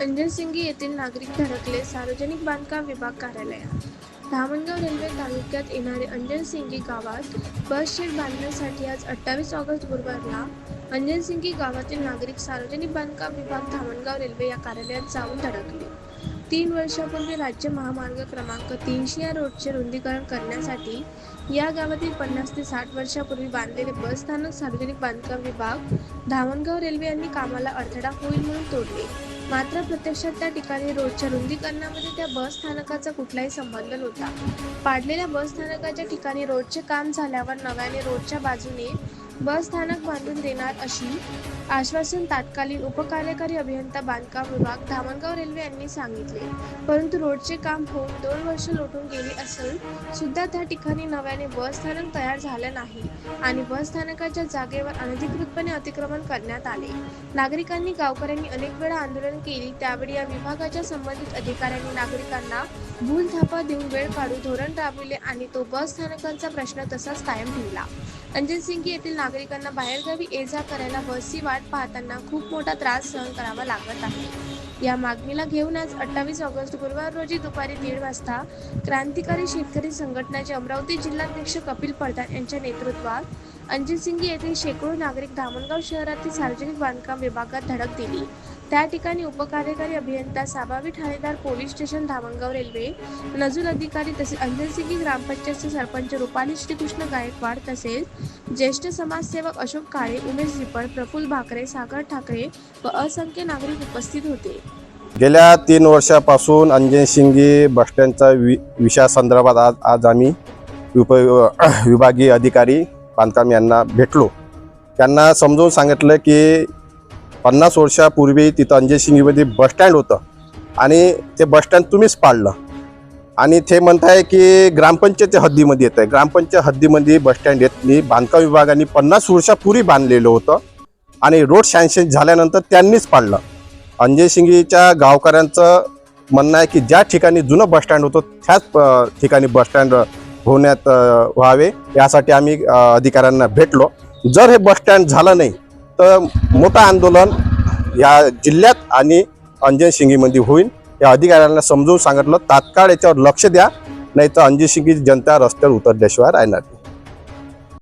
अंजनसिंगी येथील नागरिक धडकले. सार्वजनिक बांधकाम विभाग कार्यालयात धामणगाव रेल्वे तालुक्यात येणारे अंजनसिंगी गावात बस शेड बांधण्यासाठी आज अठ्ठावीस ऑगस्ट गुरुवारला अंजनसिंगी गावातील नागरिक सार्वजनिक बांधकाम विभाग धामणगाव रेल्वे या कार्यालयात जाऊन धडकले. तीन वर्षापूर्वी राज्य महामार्ग क्रमांक तीनशे या रोडचे रुंदीकरण करण्यासाठी या गावातील पन्नास ते साठ वर्षापूर्वी बांधलेले बस स्थानक सार्वजनिक बांधकाम विभाग धामणगाव रेल्वे यांनी कामाला अडथळा होईल म्हणून तोडले. मात्र प्रत्यक्षात त्या ठिकाणी रोडच्या रुंदीकरणामध्ये त्या बस स्थानकाचा कुठलाही संबंध नव्हता. पाडलेल्या बस स्थानकाच्या ठिकाणी रोडचे काम झाल्यावर नव्याने रोडच्या बाजूने बस स्थानक बांधून देणार अशी आश्वासन तात्कालीन उपकार्यकारी अभियंता बांधकाम विभाग धामणगाव रेल्वे यांनी सांगितले. परंतु रोडचे काम होऊन दोन वर्ष लोटून गेली असून सुद्धा त्या ठिकाणी नव्याने बस स्थानक तयार झालं नाही आणि बस स्थानकाच्या जागेवर अनधिकृतपणे अतिक्रमण करण्यात आले. नागरिकांनी गावकऱ्यांनी अनेक वेळा आंदोलन केली त्यावेळी या विभागाच्या संबंधित अधिकाऱ्यांनी नागरिकांना भूल थापा देऊन वेळ काढून धोरण राबविले आणि तो बस स्थानकांचा प्रश्न तसाच कायम ठेवला. अंजनसिंगी येथील नागरिकांना बाहेरगावी ये जा करायला बसची वाट पाहताना खूप मोठा त्रास सहन करावा लागत आहे. या मागणीला घेऊन आज अठ्ठावीस ऑगस्ट गुरुवार रोजी दुपारी दीड वाजता क्रांतिकारी शेतकरी संघटनेचे अमरावती जिल्हाध्यक्ष कपिल पडदान यांच्या नेतृत्वात अंजनसिंगी येथील शेकडो नागरिक धामणगाव शहरातील सार्वजनिक बांधकाम विभागात धडक दिली. त्या ठिकाणी उपकार्यकारी अभियंता साबावी ठाणेदार पोलीस स्टेशन धामणगाव रेल्वे नजूल अधिकारी तसेच अंजनसिंगी ग्रामपंचायतचे सरपंच रुपाली श्रीकृष्ण गायकवाड तसेच ज्येष्ठ समाजसेवक अशोक काळे उमेश झिपड प्रफुल्ल भाकरे सागर ठाकरे व असंख्य नागरिक उपस्थित होते. गेल्या तीन वर्षापासून अंजनसिंगी बसस्टँडचा बसस्टँडच्या वि विषयासंदर्भात आज आज आम्ही उप विभागीय अधिकारी बांधकाम यांना भेटलो. त्यांना समजून सांगितलं की पन्नास वर्षापूर्वी तिथं अंजन बसस्टँड होतं. आणि ते बसस्टँड तुम्हीच पाडलं. आणि ते म्हणताय की ग्रामपंचायतच्या हद्दीमध्ये येत आहे ग्रामपंचायत हद्दीमध्ये बसस्टँड येत मी बांधकाम विभागाने पन्नास वर्षापूर्वी बांधलेलं होतं. आणि रोड सँक्शन झाल्यानंतर त्यांनीच पाडलं. अंजयसिंगीच्या गावकऱ्यांचं म्हणणं आहे की ज्या ठिकाणी जुनं बसस्टँड होतं त्याच ठिकाणी बसस्टँड होण्यात व्हावे. यासाठी आम्ही अधिकाऱ्यांना भेटलो. जर हे बसस्टँड झालं नाही तर मोठं आंदोलन या जिल्ह्यात आणि अंजन शिंगीमध्ये होईल. या अधिकाऱ्यांना समजून सांगितलं तात्काळ याच्यावर लक्ष द्या नाही तर अंजय सिंगी जनता रस्त्यावर उतरल्याशिवाय राहणार नाही.